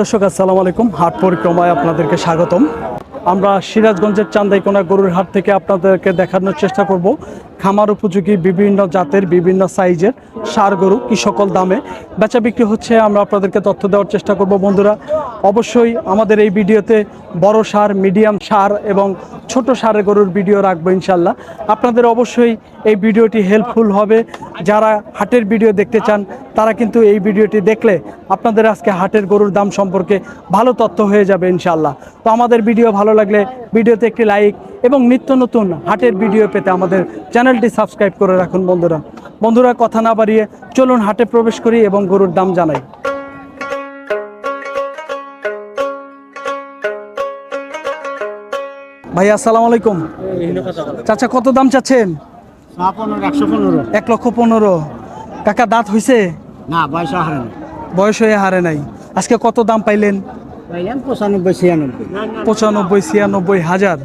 দর্শক, আসসালামু আলাইকুম। হাট পরিক্রমায় আপনাদেরকে স্বাগতম। আমরা সিরাজগঞ্জের চান্দাইকোনা গরুর হাট থেকে আপনাদেরকে দেখানোর চেষ্টা করব। খামার উপযোগী বিভিন্ন জাতের, বিভিন্ন সাইজের সার গরু কি সকল দামে বেচা বিক্রি হচ্ছে আমরা আপনাদেরকে তথ্য দেওয়ার চেষ্টা করব। বন্ধুরা, অবশ্যই আমাদের এই ভিডিওতে বড় সার, মিডিয়াম সার এবং ছোট সারের গরুর ভিডিও রাখব ইনশাল্লাহ আপনাদের অবশ্যই এই ভিডিওটি হেল্পফুল হবে। যারা হাটের ভিডিও দেখতে চান তারা কিন্তু এই ভিডিওটি দেখলে আপনাদের আজকে হাটের গরুর দাম সম্পর্কে ভালো তথ্য হয়ে যাবে ইনশাল্লাহ তো আমাদের ভিডিও ভালো লাগলে ভিডিওতে একটি লাইক এবং নিত্য নতুন হাটের ভিডিও পেতে আমাদের চ্যানেলটি সাবস্ক্রাইব করে রাখুন বন্ধুরা। বন্ধুরা কথা না বাড়িয়ে চলুন হাটে প্রবেশ করি এবং গরুর দাম জানাই। ভাই আসসালামু আলাইকুম। চাচা কত দাম চাচ্ছেন? এক লক্ষ পনেরো। কাকা দাঁত হইছে? না বয়স হারে না বয়স হয়ে হারে নাই। আজকে কত দাম পাইলেন? পাইলাম পঁচানব্বই ছিয়ানব্বই। পঁচানব্বই ছিয়ানব্বই হাজার।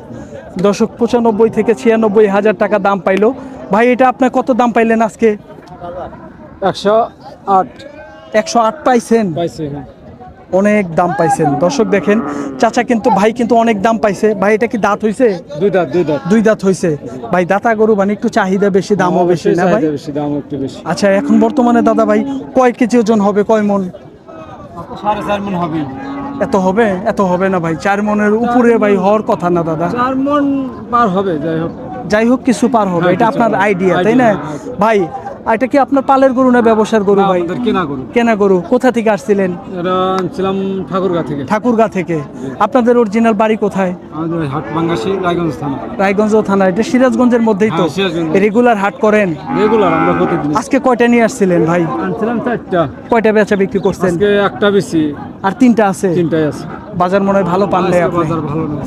দশক পঁচানব্বই থেকে ছিয়ানব্বই হাজার টাকা দাম পাইলো। ভাই এটা আপনার কত দাম পাইলেন আজকে? একশো আট। একশো আট পাইছেন। পাইছে অনেক দাম পাইছেন। দর্শক দেখেন চাচা কিন্তু ভাই কিন্তু অনেক দাম পাইছে। ভাই এটা কি দাঁত হইছে? দুই দাঁত দুই দাঁত। দুই দাঁত হইছে। ভাই দাতা গরু মানে একটু চাহিদা বেশি দামও বেশি না ভাই? বেশি দাম একটু বেশি। আচ্ছা এখন বর্তমানে দাদা ভাই কয় কেজি ওজন হবে কয় মন? সাড়ে চার মন হবে। এত হবে? এত হবে না ভাই চার মনের উপরে ভাই হওয়ার কথা না দাদা। চার মন পার হবে যাই হোক। যাই হোক কিছু পার হবে হ্যাঁ, এটা আপনার আইডিয়া তাই না? ভাই আর এটা কি আপনার পালের গরু না ব্যবসার গরু ভাই? কেনা করুন কেনা গরু। কোথা থেকে আসছিলেন? আনছিলাম ঠাকুরগা থেকে। ঠাকুরগা থেকে। আপনাদের অরিজিনাল বাড়ি কোথায়? রায়গঞ্জ থানা। রায়গঞ্জ থানা। এটা সিরাজগঞ্জের মধ্যেই তো। হ্যাঁ, রেগুলার হাট করেন? রেগুলার আমরা প্রতিদিন। আজকে কয়টা নিয়ে আসছিলেন ভাই? আনছিলাম চারটা। কয়টা বেচা বিক্রি করছেন? আজকে একটা বেশি। আর তিনটা আছে? তিনটাই আছে। বাজার মনে হয় ভালো পানলে আজকে আপনি? বাজার ভালো নেই।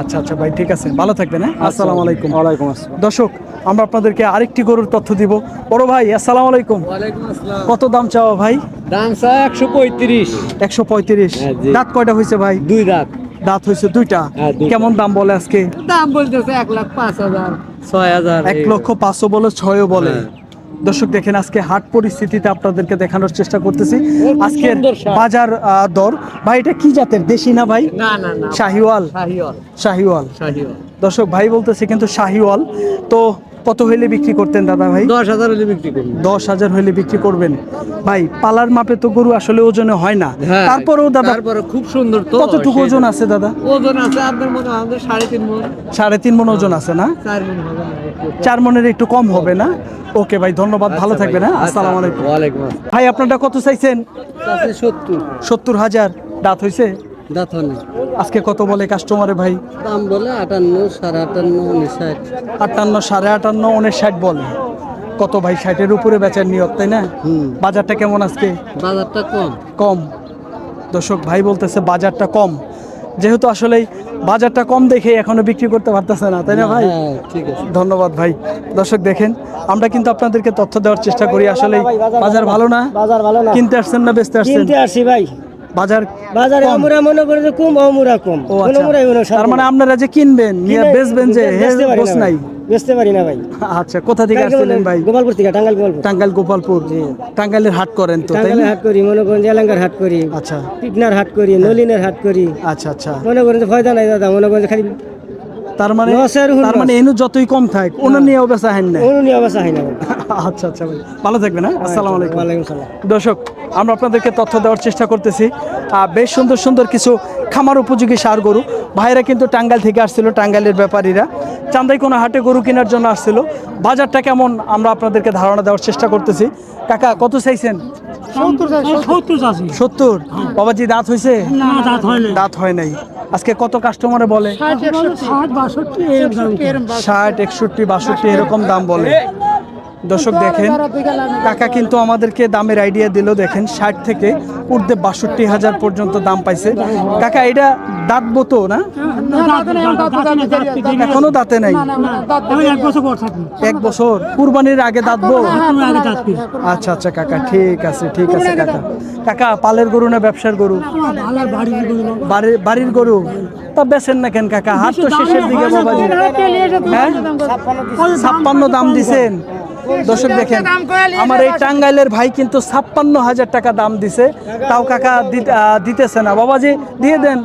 আচ্ছা আচ্ছা ভাই ঠিক আছে। ভালো থাকবেন হ্যাঁ? আসসালামু আলাইকুম। ওয়ালাইকুম আসসালাম। দর্শক আমরা আপনাদেরকে আরেকটি গরুর তথ্য দিব। বড় ভাই আসসালামু আলাইকুম। ওয়ালাইকুম আসসালাম। কত দাম চাওয়া ভাই? দাম চা একশো পঁয়ত্রিশ। একশো পঁয়ত্রিশ। হ্যাঁ, দাঁত কয়টা হয়েছে ভাই? দুই দাঁত। দাঁত হয়েছে দুইটা। হ্যাঁ, কেমন দাম বলে আজকে? দাম বলতেছে এক লাখ পাঁচ হাজার। ছয় হাজার এক লক্ষ পাঁচশো বলে ছয়ও বলে। হ্যাঁ। দর্শক দেখেন আজকে হাট পরিস্থিতিতে আপনাদেরকে দেখানোর চেষ্টা করতেছি। আজকে বাজার আহ, দর ভাই এটা কি জাতের? দেশি না ভাই? না না শাহিওয়াল। শাহিওয়াল। শাহিওয়াল। দর্শক ভাই বলতেছে কিন্তু শাহিওয়াল। তো কত হইলে বিক্রি করতেন দাদা ভাই? দশ হাজার হলে বিক্রি করুন দশ হাজার হইলে বিক্রি করবেন। ভাই পালার মাপে তো গরু আসলে ওজনে হয় না। তারপরেও দাদা তারপরে খুব সুন্দর তো কতটুকু ওজন আছে দাদা? ওজন আছে আপনার মনে হয় সাড়ে তিন মন। সাড়ে তিন মন ওজন আছে না? চার মন মনের একটু কম হবে না? ওকে ভাই ধন্যবাদ ভালো আচ্ছা থাকবেন ভাই, হ্যাঁ আচ্ছা, আসসালামু আলাইকুম। ওয়ালাইকুম ভাই আপনারটা কত চাইছেন? সত্তর। সত্তর হাজার। দাঁত হইছে? দাঁত হয় আজকে কত বলে কাস্টমারে ভাই? দাম বলে আটান্ন সাড়ে আটান্ন উনষাট আটান্ন সাড়ে আটান্ন উনিশ ষাট বলে। কত ভাই ষাটের উপরে বেচার নিয়ত তাই না? হুম। বাজারটা কেমন আজকে? বাজারটা কম। কম। দর্শক ভাই বলতেছে বাজারটা কম। যেহেতু আসলেই বাজারটা কম দেখে এখনও বিক্রি করতে পারতেছে না তাই না ভাই? হ্যাঁ ঠিক আছে। ধন্যবাদ ভাই। দর্শক দেখেন আমরা কিন্তু আপনাদেরকে তথ্য দেওয়ার চেষ্টা করি। আসলে বাজার ভালো না? বাজার ভালো না। কিনতে আসছেন না বেচতে আসছেন? কিনতে আসি ভাই। বাজার বাজারে। আমরা মনে করি যে কম অমুরা কম। ও আচ্ছা। মনে হয় তার মানে আপনারা যে কিনবেন নিয়ে বেচবেন যে হে পারি বস না নাই। ভাই। বেচতে পারি না ভাই। আচ্ছা কোথা থেকে আসছিলেন ভাই? গোপালপুর থেকে টাঙ্গাল গোপালপুর। টাঙ্গাইল গোপালপুর। টাঙ্গাইলের হাট করেন তো তাই হাট করি মনে করেন এলাঙ্গার হাট করি আচ্ছা। পিকনার হাট করি নলিনের হাট করি। আচ্ছা আচ্ছা। মনে করেন যে ফয়দা নাই দাদা মনে করেন খালি তার মানে তার মানে এনু যতই কম থাক ওনার নিয়েও বেচা হেন না। অনুনি অবস্থা হয় না আচ্ছা আচ্ছা ভাই ভালো থাকবেন হ্যাঁ? আসসালামু আলাইকুম। সালাম। দর্শক আমরা আপনাদেরকে তথ্য দেওয়ার চেষ্টা করতেছি। বেশ সুন্দর সুন্দর কিছু খামার উপযোগী সার গরু। ভাইরা কিন্তু টাঙ্গাইল থেকে আসছিল টাঙ্গাইলের ব্যাপারীরা। চান্দাই কোনো হাটে গরু কেনার জন্য আসছিল। বাজারটা কেমন আমরা আপনাদেরকে ধারণা দেওয়ার চেষ্টা করতেছি। কাকা কত চাইছেন? সত্তর বাবাজি দাঁত হয়েছে দাঁত হয় নাই। আজকে কত কাস্টমারে বলে? ষাট একষট্টি। বাষট্টি এরকম দাম বলে। দর্শক দেখেন কাকা কিন্তু আমাদেরকে দামের আইডিয়া দিল দেখেন ষাট থেকে উর্ধে বাষট্টি হাজার পর্যন্ত দাম পাইছে। কাকা এটা দাঁতবো তো না? এখনও দাঁতে নাই? এক বছর কুরবানির আগে দাঁতবো আচ্ছা আচ্ছা কাকা ঠিক আছে ঠিক আছে কাকা। কাকা পালের গরু না ব্যবসার গরু? বাড়ির বাড়ির গরু? তা বেছেন না কেন কাকা? হাত তো শেষের দিকে বাবাজি হ্যাঁ? ছাপ্পান্ন দাম দিছেন? দর্শক দেখেন আমার এই টাঙ্গাইলের ভাই কিন্তু ছাপ্পান্ন হাজার টাকা দাম দিছে। তাও কাকা দিতে- দিতেছে না। বাবাজি দিয়ে দেন।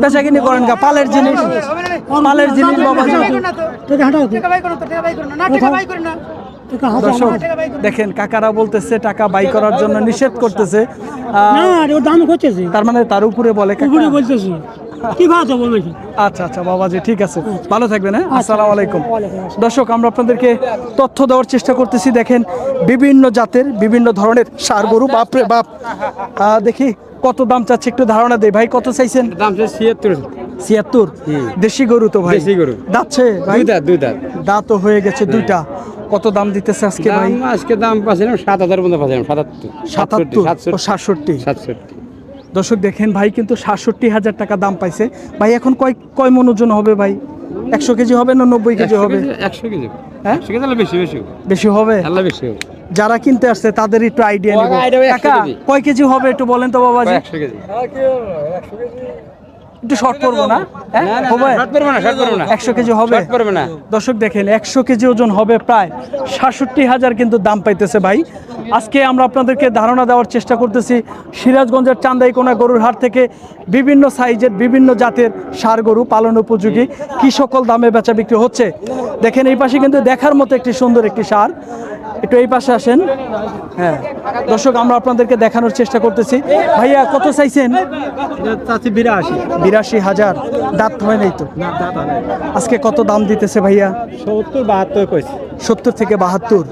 বেচা কিনি করেন কা পালের জিনিস। পালের জিনিস বাবাজি দর্শক দেখেন কাকারা বলতেছে টাকা বাই করার জন্য নিষেধ করতেছে। তার মানে তার উপরে বলে বলতেছি। আচ্ছা আচ্ছা বাবাজি ঠিক আছে। ভালো থাকবেন হ্যাঁ? আসসালামু আলাইকুম। দর্শক আমরা আপনাদেরকে তথ্য দেওয়ার চেষ্টা করতেছি। দেখেন বিভিন্ন জাতের বিভিন্ন ধরনের সার গরু বাপরে বাপ। দেখি কত দাম চাচ্ছে একটু ধারণা দেই। ভাই কত চাইছেন? দাম সে ছিয়াত্তর। ছিয়াত্তর? দেশি গরু তো ভাই। দেশি গরু। দাচ্ছে ভাই? দুই দাঁত দুই দাঁত। হয়ে গেছে দুইটা। কত দাম দিতেছে আজকে ভাই? আজকে দাম পাচ্ছিলাম সাত হাজার মতো পাচ্ছিলাম সাতাত্তর। সাতাত্তর সাতষট্টি সাতষট্টি। দর্শক দেখেন ভাই কিন্তু সাতষট্টি হাজার টাকা দাম পাইছে। ভাই এখন কয় কয় মন ওজন হবে ভাই? একশো কেজি হবে না নব্বই কেজি হবে? একশো কেজি। হ্যাঁ? বেশি বেশি হবে। বেশি হবে? বেশি হবে। যারা কিনতে আসছে তাদের একটু আইডিয়া নিব। কাকা কয় কেজি হবে একটু বলেন তো বাবাজি। একটু শর্ট করব না? হ্যাঁ? করব না, শর্ট করব না। একশো কেজি হবে? শর্ট করবে না। দর্শক দেখেন একশো কেজি ওজন হবে প্রায় সাতষট্টি হাজার কিন্তু দাম পাইতেছে ভাই। আজকে আমরা আপনাদেরকে ধারণা দেওয়ার চেষ্টা করতেছি সিরাজগঞ্জের চান্দাইকোনা গরুর হাট থেকে বিভিন্ন সাইজের বিভিন্ন জাতের সার গরু পালন উপযোগী। কি সকল দামে বেচা বিক্রি হচ্ছে? দেখেন এই পাশে কিন্তু দেখার মতো একটি সুন্দর একটি সার। একটু এই পাশে আসেন। হ্যাঁ দর্শক আমরা আপনাদেরকে দেখানোর চেষ্টা করতেছি। ভাইয়া কত চাইছেন? চাচ্ছি বিরাশি। বিরাশি হাজার। দাঁত হয় নাই তো? আজকে কত দাম দিতেছে ভাইয়া? সত্তর বাহাত্তর কইছি। সত্তর থেকে বাহাত্তর।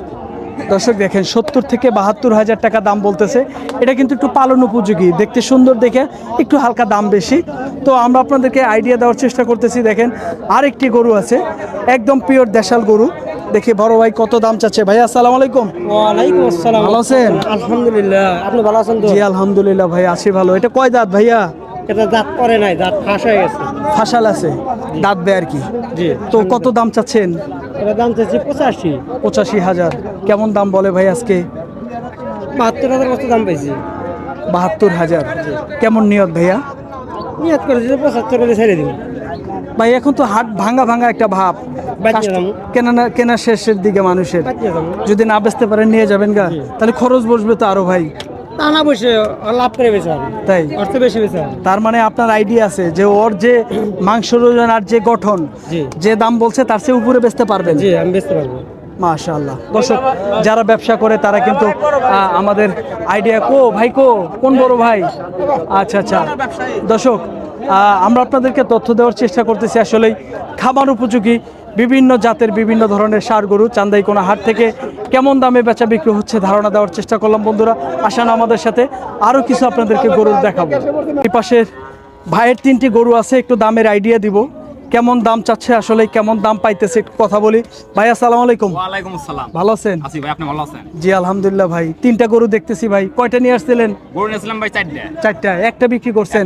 দর্শক দেখেন সত্তর থেকে বাহাত্তর হাজার টাকা দাম বলতেছে। এটা কিন্তু একটু পালন উপযোগী। দেখতে সুন্দর দেখে একটু হালকা দাম বেশি। তো আমরা আপনাদেরকে আইডিয়া দেওয়ার চেষ্টা করতেছি। দেখেন আরেকটি গরু আছে। একদম পিওর দেশাল গরু। দেখি বড় ভাই কত দাম চাচ্ছে। ভাই আসসালামু আলাইকুম। ওয়ালাইকুম আসসালাম। ভালো আছেন? আলহামদুলিল্লাহ। আপনি ভালো আছেন তো? জি আলহামদুলিল্লাহ ভাই আছি ভালো। এটা কয় দাঁত ভাইয়া? এটা দাঁত পরে নাই দাঁত ফাঁস হয়ে গেছে। ফাঁসাল আছে। দাঁত বে আর কি। জি। তো কত দাম চাচ্ছেন? এটা দাম চাচ্ছি পঁচাশি। পঁচাশি হাজার। কেমন দাম বলে ভাই আজকে? বাহাত্তর হাজার কত দাম পাইছি। বাহাত্তর হাজার। কেমন নিয়ত ভাইয়া? নিয়ত করেছি পঁচাত্তর করে ছেড়ে দিব। ভাই এখন তো হাট ভাঙা ভাঙা একটা ভাব। কেনা কেনা শেষের দিকে মানুষের। যদি না বেচতে পারেন নিয়ে যাবেন গা। তাহলে খরচ বসবে তো আরও ভাই। টানা বসে লাভ করে বেঁচে তাই? অর্থ বেশি বেঁচে তার মানে আপনার আইডিয়া আছে যে ওর যে মাংসের ওজন আর যে গঠন যে দাম বলছে তার চেয়ে উপরে বেচতে পারবেন। জি আমি বেচতে পারব। মাশাআল্লাহ। দর্শক, যারা ব্যবসা করে, তারা কিন্তু আমাদের আইডিয়া কো, ভাই কো, কোন বড় ভাই? আচ্ছা আচ্ছা। দর্শক আমরা আপনাদেরকে তথ্য দেওয়ার চেষ্টা করতেছি। আসলেই খাবার উপযোগী, বিভিন্ন জাতের বিভিন্ন ধরনের সার গরু চান্দাইকোনা হাট থেকে কেমন দামে বেচা বিক্রি হচ্ছে ধারণা দেওয়ার চেষ্টা করলাম, বন্ধুরা। আসেন আমাদের সাথে আরও কিছু আপনাদেরকে গরুর দেখাবো। এই পাশের ভাইয়ের তিনটি গরু আছে, একটু দামের আইডিয়া দিব। কেমন দাম চাচ্ছে আসলে কেমন দাম পাইতেছে একটু কথা বলি। ভাই আসসালামু আলাইকুম। ওয়ালাইকুম আসসালাম। ভালো আছেন? আছি ভাই আপনি ভালো আছেন? জি আলহামদুলিল্লাহ ভাই। তিনটা গরু দেখতেছি ভাই। কয়টা নিয়ে আসছিলেন? গরু নিয়েছিলাম ভাই চারটে। চারটা। একটা বিক্রি করছেন?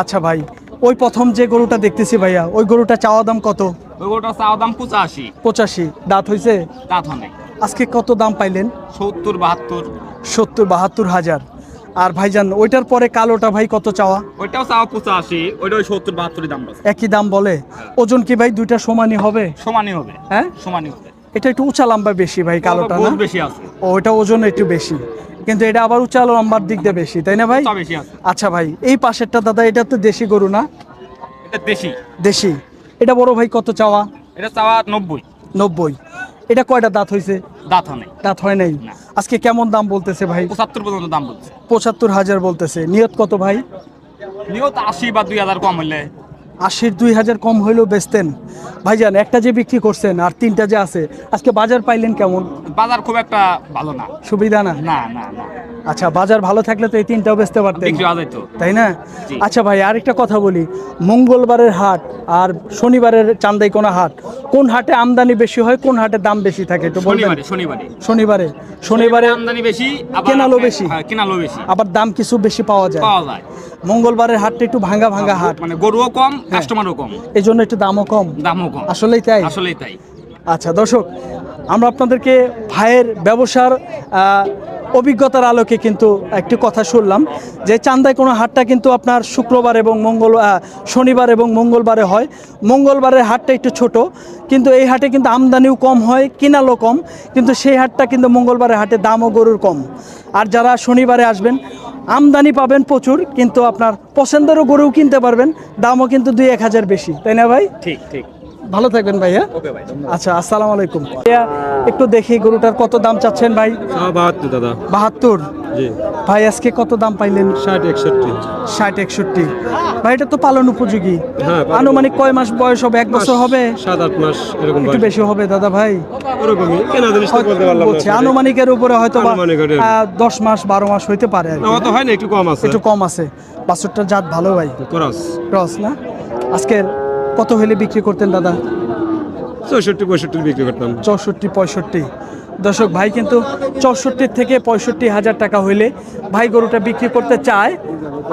আচ্ছা ভাই ওই প্রথম যে গরুটা দেখতেছি ভাইয়া ওই গরুটা চাওয়া দাম কত? ওই গরুটা চাওয়া দাম পঁচাশি। পঁচাশি। দাঁত হইছে? তা তো নেই আজকে কত দাম পাইলেন? সত্তর বাহাত্তর। সত্তর বাহাত্তর হাজার। আর ভাইজান ওইটার পরে কালোটা ভাই কত চাওয়া? ওইটাও চাওয়া পঁচাশি ওইটা ওই সত্তর বাহাত্তরের দাম বলছে। একই দাম বলে? ওজন কি ভাই দুইটা সমানই হবে? সমানই হবে। হ্যাঁ? সমানই হবে। এটা একটু উঁচা লম্বা বেশি ভাই কালোটা না? বেশি আছে। ও ওটা ওজন একটু বেশি। কিন্তু এটা আবার উঁচা লম্বার দিক দিয়ে বেশি তাই না ভাই? তা বেশি আছে। আচ্ছা ভাই এই পাশেরটা দাদা এটা তো দেশি গরু না? এটা দেশি। দেশি। এটা বড় ভাই কত চাওয়া? এটা চাওয়া নব্বই। নব্বই। এটা কয়টা দাঁত হয়েছে? দাঁত হয় নাই। দাঁত হয় নাই। আজকে কেমন দাম বলতেছে ভাই? পঁচাত্তর পর্যন্ত দাম বলছে। পঁচাত্তর হাজার বলতেছে। নিয়ত কত ভাই? নিয়ত আশি বা দুই হাজার কম হইলে। আশির দুই হাজার কম হইলেও বেচতেন। ভাইজান একটা যে বিক্রি করছেন আর তিনটা যে আছে আজকে বাজার পাইলেন কেমন? বাজার খুব একটা ভালো না। সুবিধা না? না না না। আচ্ছা বাজার ভালো থাকলে তো এই তিনটাও বেচতে পারতেন। তাই না? আচ্ছা ভাই আরেকটা কথা বলি। মঙ্গলবারের হাট আর শনিবারের চান্দাই চান্দাইকোনা হাট কোন হাটে আমদানি বেশি হয় কোন হাটে দাম বেশি থাকে একটু বলবেন? শনিবারে শনিবারে। শনিবারে। আমদানি বেশি কেনালো বেশি। হ্যাঁ, কেনালো বেশি। আবার দাম কিছু বেশি পাওয়া যায়। পাওয়া যায়। মঙ্গলবারের হাটটা একটু ভাঙ্গা ভাঙ্গা হাট। মানে গরুও কম হ্যাঁ। কাস্টমারও কম। এই জন্য একটু দামও কম। দামও কম। আসলেই তাই? আসলেই তাই। আচ্ছা দর্শক আমরা আপনাদেরকে ভাইয়ের ব্যবসার অভিজ্ঞতার আলোকে কিন্তু একটি কথা শুনলাম যে চান্দায় কোনো হাটটা কিন্তু আপনার শুক্রবার এবং মঙ্গল শনিবার এবং মঙ্গলবারে হয়। মঙ্গলবারের হাটটা একটু ছোট কিন্তু এই হাটে কিন্তু আমদানিও কম হয় কিনালও কম কিন্তু সেই হাটটা কিন্তু মঙ্গলবারের হাটে দামও গরুর কম। আর যারা শনিবারে আসবেন আমদানি পাবেন প্রচুর, কিন্তু আপনার পছন্দেরও গরুও কিনতে পারবেন, দামও কিন্তু দুই এক হাজার বেশি। তাই না ভাই? ঠিক ঠিক। ভালো থাকবেন ভাইয়া। আচ্ছা আসসালামু আলাইকুম। ভাইয়া, একটু দেখি গরুটার কত দাম চাচ্ছেন ভাই? বাহাত্তর দাদা। বাহাত্তর? ভাই আজকে কত দাম পাইলেন? ষাট একষট্টি। ষাট একষট্টি। ভাই এটা তো পালন উপযোগী। হ্যাঁ, আনুমানিক কয় মাস বয়স হবে? এক বছর হবে? সাত আট মাস এরকম একটু বেশি হবে দাদা ভাই। আনুমানিকের উপরে হয়তো দশ মাস বারো মাস হইতে পারে। হয় না একটু কম আছে। একটু কম আছে। বাছুরটার জাত ভালো ভাই? ক্রস। ক্রস না? আজকের কত হলে বিক্রি করতেন দাদা? চৌষট্টি পঁয়ষট্টি বিক্রি করতাম। চৌষট্টি পঁয়ষট্টি। দর্শক ভাই কিন্তু চৌষট্টি থেকে পঁয়ষট্টি হাজার টাকা হইলে ভাই গরুটা বিক্রি করতে চায়।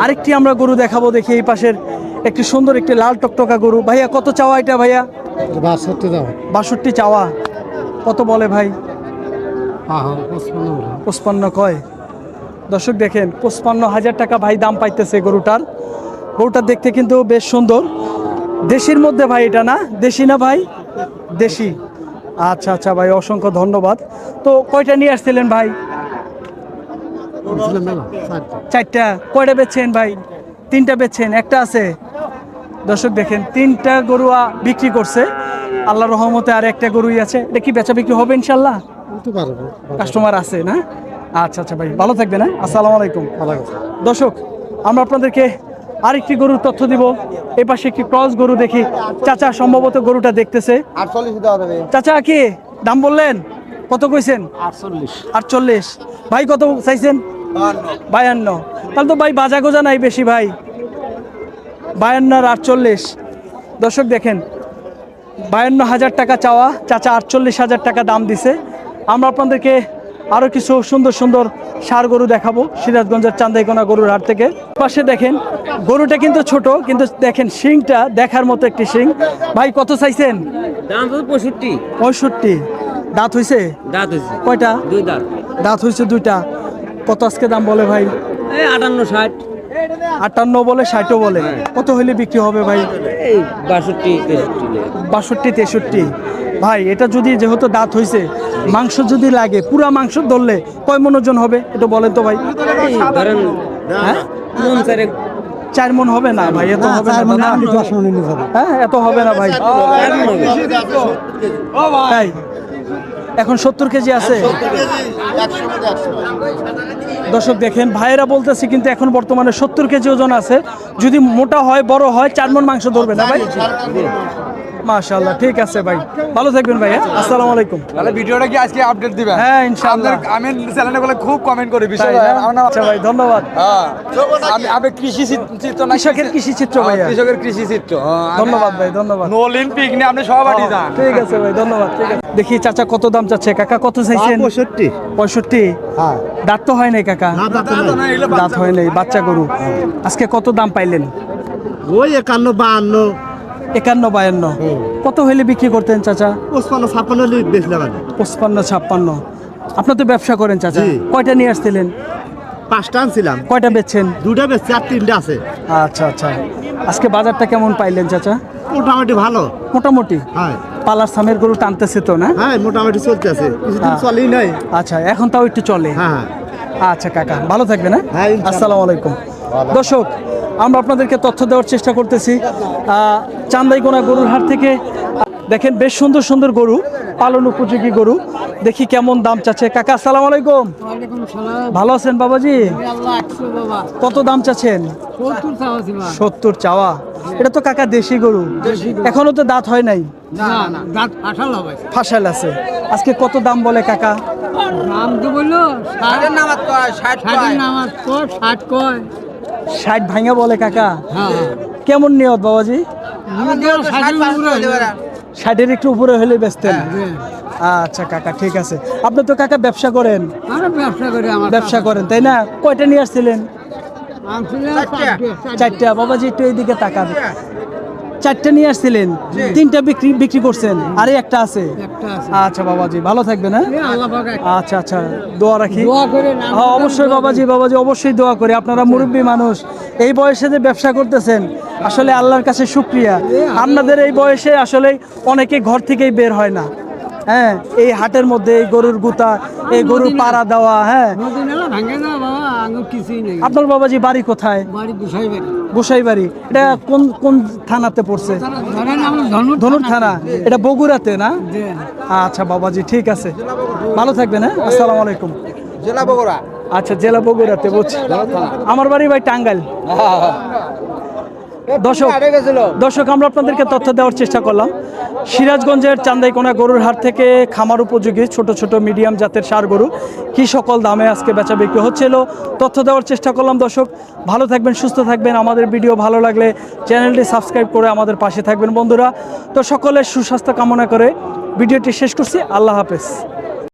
আরেকটি আমরা গরু দেখাবো দেখি এই পাশের একটি সুন্দর একটি লাল টকটকা গরু। ভাইয়া কত চাওয়া এটা ভাইয়া? বাষট্টি দাও বাষট্টি চাওয়া। কত বলে ভাই? হ্যাঁ হ্যাঁ পঁচপান্ন কয়? দর্শক দেখেন পঁচপান্ন হাজার টাকা ভাই দাম পাইতেছে গরুটার। গরুটা দেখতে কিন্তু বেশ সুন্দর। দেশির মধ্যে ভাই এটা না? দেশি না ভাই? দেশি। আচ্ছা আচ্ছা ভাই অসংখ্য ধন্যবাদ। তো কয়টা নিয়ে আসছিলেন ভাই। চারটা। কয়টা বেচছেন ভাই? তিনটা বেচছেন একটা আছে। দর্শক দেখেন তিনটা গরু বিক্রি করছে। আল্লাহ রহমতে আর একটা গরুই আছে। এটা কি বেচা বিক্রি হবে ইনশাল্লাহ কাস্টমার আছে না? আচ্ছা আচ্ছা ভাই ভালো থাকবেন হ্যাঁ? আসসালামু আলাইকুম। দর্শক আমরা আপনাদেরকে আরেকটি গরুর তথ্য দিব। এই পাশে একটি ক্রস গরু দেখি। চাচা সম্ভবত গরুটা দেখতেছে। চাচা কি? দাম বললেন? কত কইছেন? আটচল্লিশ। ভাই কত চাইছেন? বায়ান্ন। তাহলে তো ভাই বাজা গোজা নাই বেশি ভাই। বায়ান্ন আর আটচল্লিশ। দর্শক দেখেন বায়ান্ন হাজার টাকা চাওয়া। চাচা আটচল্লিশ হাজার টাকা দাম দিছে। আমরা আপনাদেরকে আরও কিছু সুন্দর সুন্দর সার গরু দেখাবো। সিরাজগঞ্জের চান্দাইকোনা গরুর হাট থেকে। পাশে দেখেন গরুটা কিন্তু ছোট কিন্তু দেখেন শিংটা দেখার মতো একটি শিং। ভাই কত চাইছেন? দাম পঁয়ষট্টি। পঁয়ষট্টি। দাঁত হয়েছে দাঁত হয়েছে কয়টা? দুই দাঁত। দাঁত হয়েছে দুইটা। কত আজকে দাম বলে ভাই? আটান্ন ষাট। আটান্ন বলে ষাটও বলে। কত হইলে বিক্রি হবে ভাই? বাষট্টি তেষট্টি বাষট্টি তেষট্টি। ভাই এটা যদি যেহেতু দাঁত হইছে মাংস যদি লাগে পুরা মাংস ধরলে কয় মন ওজন হবে? এটা বলেন তো ভাই। ধরেন হ্যাঁ? চার মন হবে না ভাই এত হবে না হ্যাঁ এত হবে না ভাই। তাই এখন সত্তর কেজি আছে। দর্শক দেখেন, ভাইয়েরা বলতেছে কিন্তু এখন বর্তমানে সত্তর কেজি ওজন আছে। যদি মোটা হয়, বড় হয়, চার মন মাংস ধরবে না ভাই? মাশাআল্লাহ ঠিক আছে ভাই। ভালো থাকবেন ভাই হ্যাঁ? আসসালামু আলাইকুম। তাহলে ভিডিওটা কি আজকে আপডেট দিবেন হ্যাঁ, ইনশাআল্লাহ। আমি চ্যানেলে বলে খুব কমেন্ট করি বিষয় আচ্ছা ভাই ধন্যবাদ। হ্যাঁ। আমি আমি কৃষি চিত্র না কৃষকের কৃষি চিত্র হ্যাঁ, ভাইয়া। কৃষকের কৃষি চিত্র। হ্যাঁ, ধন্যবাদ ভাই ধন্যবাদ। অলিম্পিক নিয়ে আপনি সবারই যান ঠিক আছে ভাই ধন্যবাদ ঠিক আছে। দেখি চাচা কত দাম চাচ্ছে? কাকা কত চাইছেন? পঁয়ষট্টি। পঁয়ষট্টি? দাঁত তো হয় নাই কাকা? দাঁত হয় নাই বাচ্চা গরু। আজকে কত দাম পাইলেন? ওই একান্ন বাহান্ন। একান্ন বায়ান্ন। কত হইলে বিক্রি করতেন চাচা? পঁচপান্ন ছাপ্পান্ন বেচলাম আমি পঁচপান্ন ছাপ্পান্ন। আপনার তো ব্যবসা করেন চাচা। কয়টা নিয়ে আসছিলেন? পাঁচটা আনছিলাম। কয়টা বেচছেন? দুটা বেচছি আর তিনটা আছে। আচ্ছা আচ্ছা। আজকে বাজারটা কেমন পাইলেন চাচা? মোটামুটি ভালো। মোটামুটি? হ্যাঁ। পালার সামের গরু টানতেছে তো না? হ্যাঁ মোটামুটি চলতে আছে। কিছুদিন হ্যাঁ। চলেই নাই। আচ্ছা এখন তাও একটু চলে? হ্যাঁ আচ্ছা কাকা ভালো থাকবেন হ্যাঁ? হ্যাঁ, আসসালামু আলাইকুম। দর্শক আমরা আপনাদেরকে তথ্য দেওয়ার চেষ্টা করতেছি। আহ, চান্দাইকোনা গরুর হাট থেকে দেখেন বেশ সুন্দর সুন্দর গরু পালন উপযোগী গরু দেখি কেমন দাম চাচ্ছে। কাকা আসসালামু আলাইকুম। ভালো আছেন বাবাজি? কত দাম চাচ্ছেন? সত্তর চাওয়া এটা তো কাকা দেশি গরু। এখনও তো দাঁত হয় নাই? ফাঁসাল আছে। আজকে কত দাম বলে কাকা? তো বলল ষাট ভাঙা বলে কাকা। হ্যাঁ। কেমন নিয়ত বাবাজি? ষাটের একটু উপরে হলে বেচতেন আচ্ছা কাকা ঠিক আছে। আপনি তো কাকা ব্যবসা করেন। ব্যবসা করি আমার ব্যবসা করেন তাই না? কয়টা নিয়ে আসছিলেন? চারটে, বাবাজি একটু এইদিকে তাকান। চারটে। নিয়ে আসছিলেন? তিনটা বিক্রি বিক্রি করছেন। আরে একটা আছে। আচ্ছা বাবাজি ভালো হ্যাঁ? আল্লাহ পাক এক- আচ্ছা আচ্ছা দোয়া রাখি। দোয়া করে নাম হ্যাঁ অবশ্যই বাবাজি বাবাজি অবশ্যই দোয়া করি। আপনারা মুরব্বী মানুষ। এই বয়সে যে ব্যবসা করতেছেন আসলে আল্লাহর কাছে শুক্রিয়া। আপনাদের এই বয়সে আসলে অনেকে ঘর থেকেই বের হয় না। হ্যাঁ এই হাটের মধ্যে এই গরুর গুতা এই গরুর পাড়া দেওয়া হ্যাঁ। আপনার বাবাজি বাড়ি কোথায়? বাড়ি দুশাই বাড়ি গোসাই বাড়ি এটা কোন কোন থানাতে পড়ছে? ধনুর থানা। এটা বগুড়াতে না? আচ্ছা বাবাজি ঠিক আছে। ভালো থাকবেন হ্যাঁ? আসসালামু আলাইকুম। জেলা বগুড়া। আচ্ছা জেলা বগুড়াতে বুঝছি আমার বাড়ি ভাই টাঙ্গাইল। দর্শক দর্শক আমরা আপনাদেরকে তথ্য দেওয়ার চেষ্টা করলাম। সিরাজগঞ্জের চান্দাইকোনা গরুর হাট থেকে খামার উপযোগী ছোট ছোট মিডিয়াম জাতের সার গরু কি সকল দামে আজকে বেচা বিক্রি হচ্ছিল? তথ্য দেওয়ার চেষ্টা করলাম দর্শক। ভালো থাকবেন সুস্থ থাকবেন। আমাদের ভিডিও ভালো লাগলে চ্যানেলটি সাবস্ক্রাইব করে আমাদের পাশে থাকবেন বন্ধুরা। তো সকলের সুস্বাস্থ্য কামনা করে ভিডিওটি শেষ করছি। আল্লাহ হাফেজ।